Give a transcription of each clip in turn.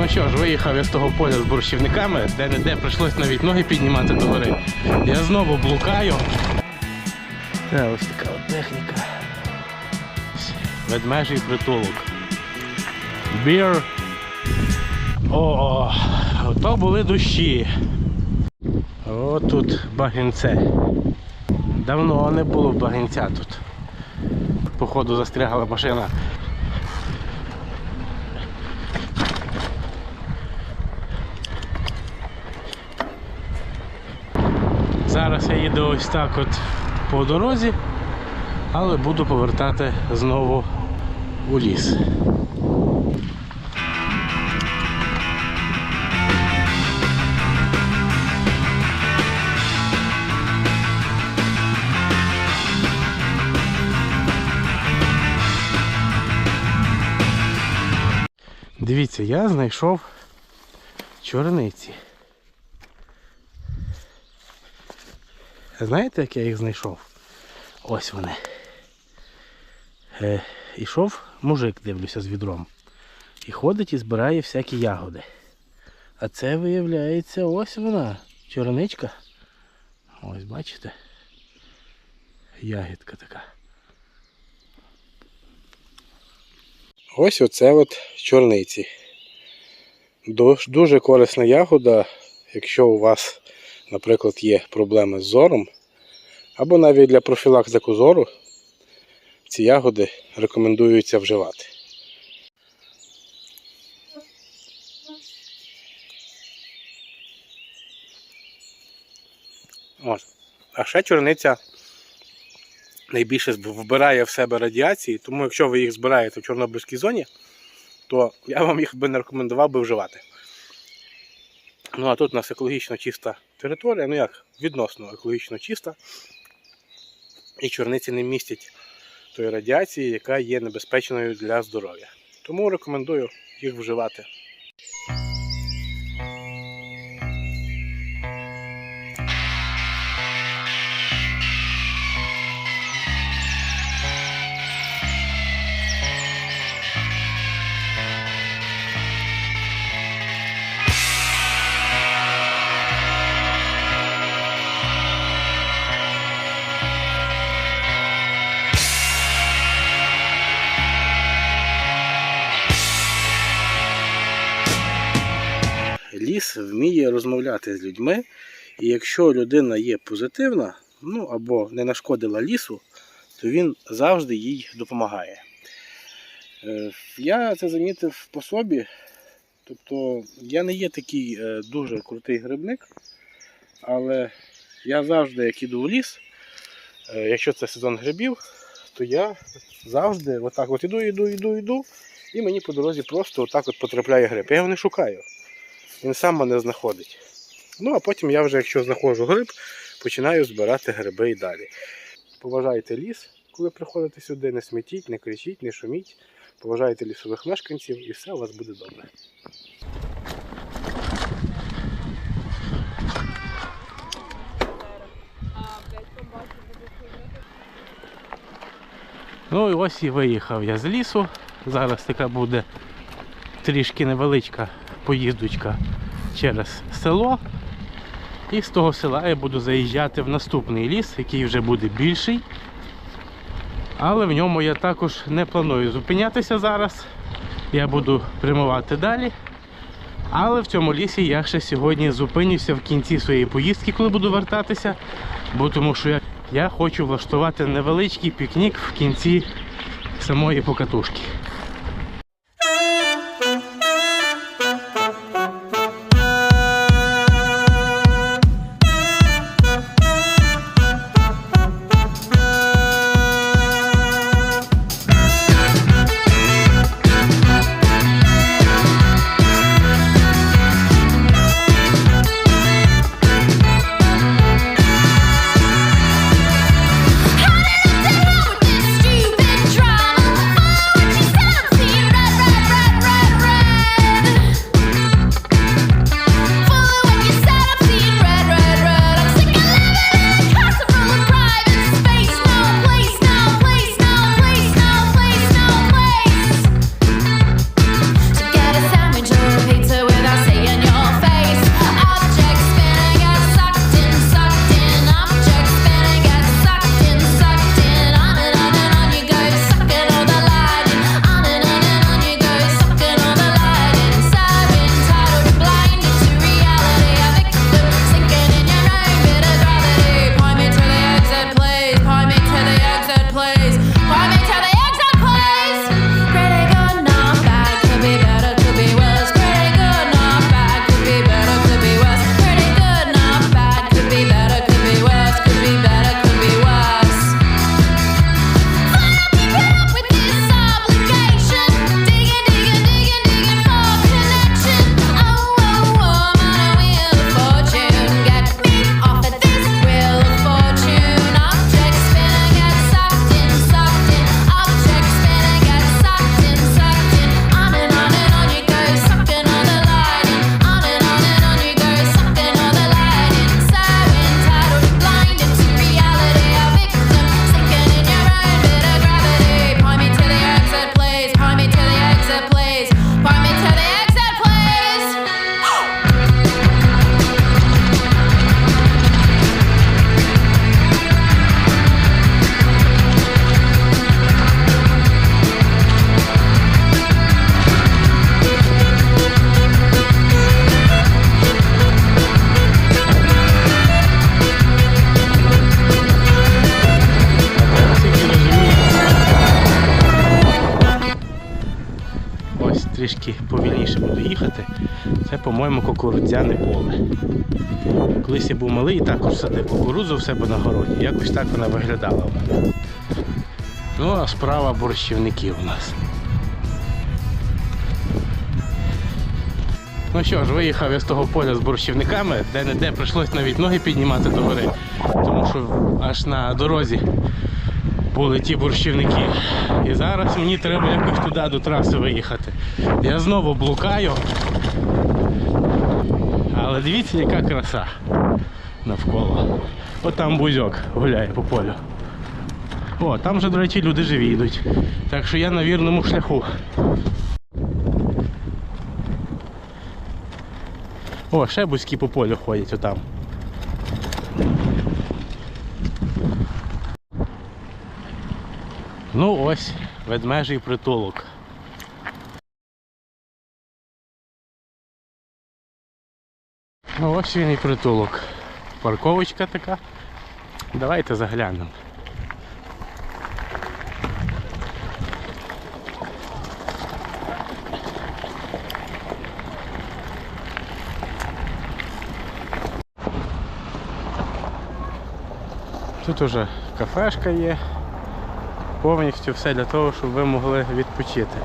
Ну що ж, виїхав я з того поля з борщівниками, де-не-де прийшлось навіть ноги піднімати до гори. Я знову блукаю. Та ось така от техніка. Ведмежий притулок. Бір. О, то були дощі. О, тут багінце. Давно не було багінця тут. Походу застрягала машина. Зараз я їду ось так от по дорозі, але буду повертати знову у ліс. Дивіться, я знайшов чорниці. Знаєте, як я їх знайшов? Ось вони. Е, ішов мужик, дивлюся, з відром. І ходить і збирає всякі ягоди. А це виявляється ось вона, чорничка. Ось бачите? Ягідка така. Ось оце от чорниці. Дуже корисна ягода, якщо у вас, наприклад, є проблеми з зором, або навіть для профілактику зору, ці ягоди рекомендується вживати. От. А ще чорниця найбільше вбирає в себе радіації, тому якщо ви їх збираєте в Чорнобильській зоні, то я вам їх би не рекомендував би вживати. Ну а тут у нас екологічно чиста територія, ну як, відносно екологічно чиста. І чорниці не містять тої радіації, яка є небезпечною для здоров'я. Тому рекомендую їх вживати. Розмовляти з людьми, і якщо людина є позитивна, ну або не нашкодила лісу, то він завжди їй допомагає. Е, Я це замітив по собі. Тобто я не є такий е, дуже крутий грибник, але я завжди, як іду в ліс, е, якщо це сезон грибів, то я завжди отак от іду, іду, іду, іду, і мені по дорозі просто отак от потрапляє гриб. Я його не шукаю. Він сам мене знаходить. Ну, а потім я вже, якщо знаходжу гриб, починаю збирати гриби і далі. Поважайте ліс, коли приходите сюди, не смітіть, не кричіть, не шуміть. Поважайте лісових мешканців і все у вас буде добре. Ну і ось і виїхав я з лісу. Зараз така буде трішки невеличка поїздочка через село. І з того села я буду заїжджати в наступний ліс, який вже буде більший. Але в ньому я також не планую зупинятися зараз. Я буду прямувати далі. Але в цьому лісі я ще сьогодні зупинюся в кінці своєї поїздки, коли буду вертатися. Бо тому що я, я хочу влаштувати невеличкий пікнік в кінці самої покатушки. Виїхати. Це, по-моєму, кукурудзяне поле. Колись я був малий і також садив кукурудзу в себе на городі. Якось так вона виглядала в мене. Ну, а справа борщівників у нас. Ну що ж, виїхав я з того поля з борщівниками, де-не-де прийшлось навіть ноги піднімати до гори, тому що аж на дорозі були ті борщівники. І зараз мені треба якось туди до траси виїхати. Я знову блукаю. Але дивіться, яка краса навколо. От там бузьок гуляє по полю. О, там вже, до речі, люди живі йдуть. Так що я на вірному шляху. О, ще бузьки по полю ходять отам. Ну ось, ведмежий притулок. Ну ось він і притулок. Парковочка така. Давайте заглянемо. Тут уже кафешка є. Повністю все для того, щоб ви могли відпочити.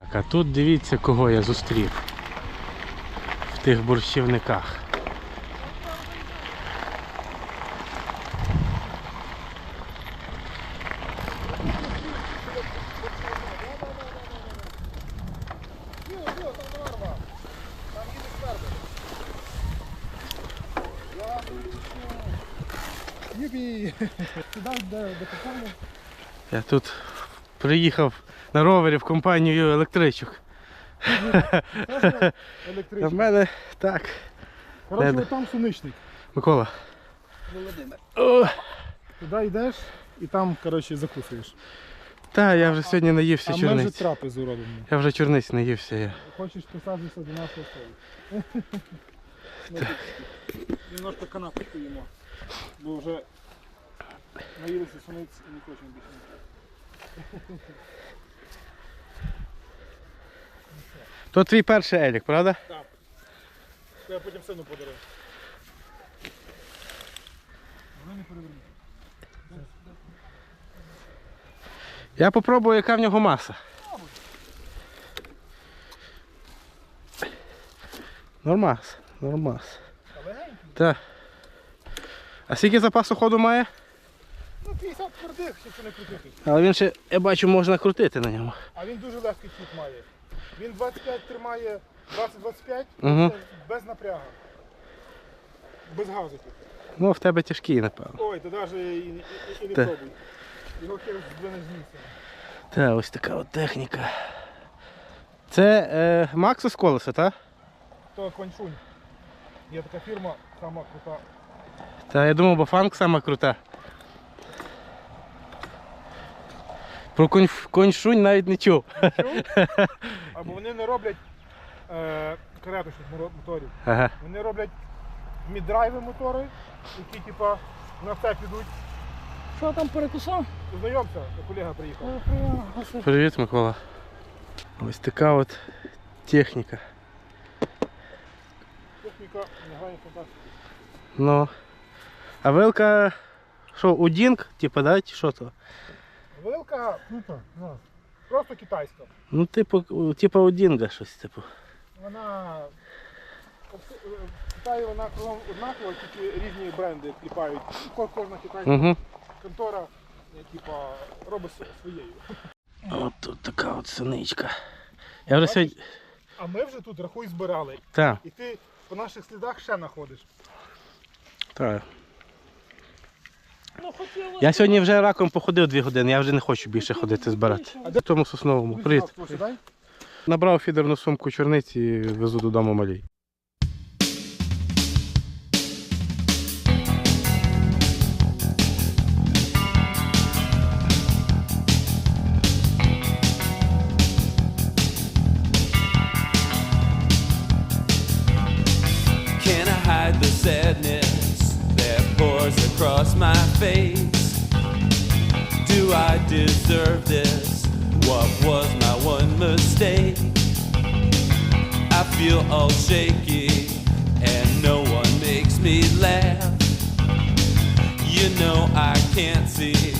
Так, а тут дивіться, кого я зустрів в тих борщівниках. Юпі! Сюди до, до купальні. Я тут приїхав на ровері в компанію електричок. А в мене так. Коротше, Де- там суничник. Микола. Володимир. О, Туди йдеш і там, коротше, закусуєш. та, я вже сьогодні наївся А ми вже чорниць. трапезу робимо. Я вже чорниць наївся. Я. Хочеш присаджуйся до нашого столу. Немножко канапочку їмо. Бо вже наїлися суниць і не хочемо більше. То твій перший елік, правда? Так. Я потім сину подарую. Вони не перевернуть. Я попробую, яка в нього маса. Нормас, нормас. Так. А скільки запасу ходу має? Ну 50 твердих, якщо не крутити. Але він ще, я бачу, можна крутити на ньому. А він дуже легкий хід має. Він 25 тримає 20-25 Угу. без напрягу. Без газу. тільки. Ну, в тебе тяжкий, напевно. Ой, ти навіть і, і, і не Та. пробуй. Його хер здвинеш з місця. Та, ось така от техніка. Це е, Максус колеса, так? То коньшунь. Є така фірма, сама крута. Та я думав, бо фанк сама крута. Про конь, коньшунь навіть не чув. Або вони не роблять е, кареточних моро- моторів. Ага. Вони роблять міддрайви мотори, які типа на це підуть. Що там перекусав? Знайомся, колега приїхав. Привіт, Микола. Ось така от техніка. Техніка негайна фантастика. Ну. А вилка, що, удінг, типа, да? Чи що то? Вилка, ну так, ну, просто китайська. Ну, типу, у- типа удінга щось, типу. Вона в Китаї вона кругом однакова, тільки різні бренди кліпають. Кожна китайська Угу. контора е, типа, робить своєю. От тут така от синичка. Я вже сьогодні. А ми вже тут рахуй збирали. Так, І ти по наших слідах ще знаходиш. так. Ну. Я сьогодні вже раком походив дві години, я вже не хочу більше ходити збирати. В тому сосновому. Привіт. Набрав фідерну сумку чорниці і везу додому малій. I deserve this. What was my one mistake? I feel all shaky, and no one makes me laugh. You know I can't see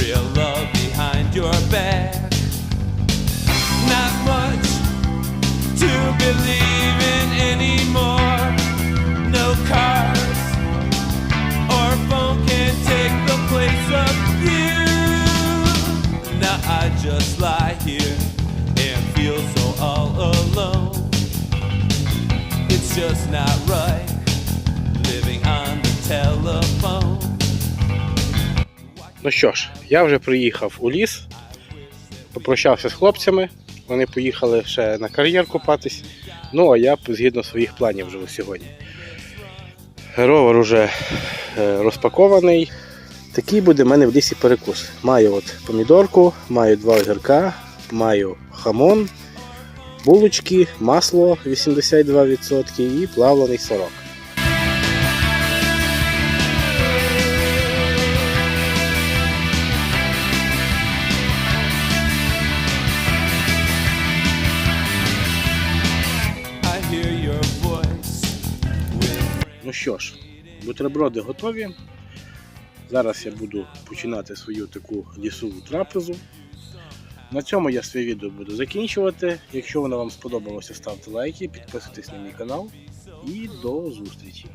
real love behind your back. Not much to believe in anymore. No cars Ну що ж, я вже приїхав у ліс, попрощався з хлопцями. Вони поїхали ще на кар'єр купатись. Ну а я згідно своїх планів живу сьогодні. Ровер уже е, розпакований. Такий буде в мене в лісі перекус. Маю от помідорку, маю два огірка, маю хамон, булочки, масло 82% і плавлений сирок. Що ж, бутерброди готові. Зараз я буду починати свою таку лісову трапезу. На цьому я своє відео буду закінчувати. Якщо воно вам сподобалося, ставте лайки, підписуйтесь на мій канал і до зустрічі!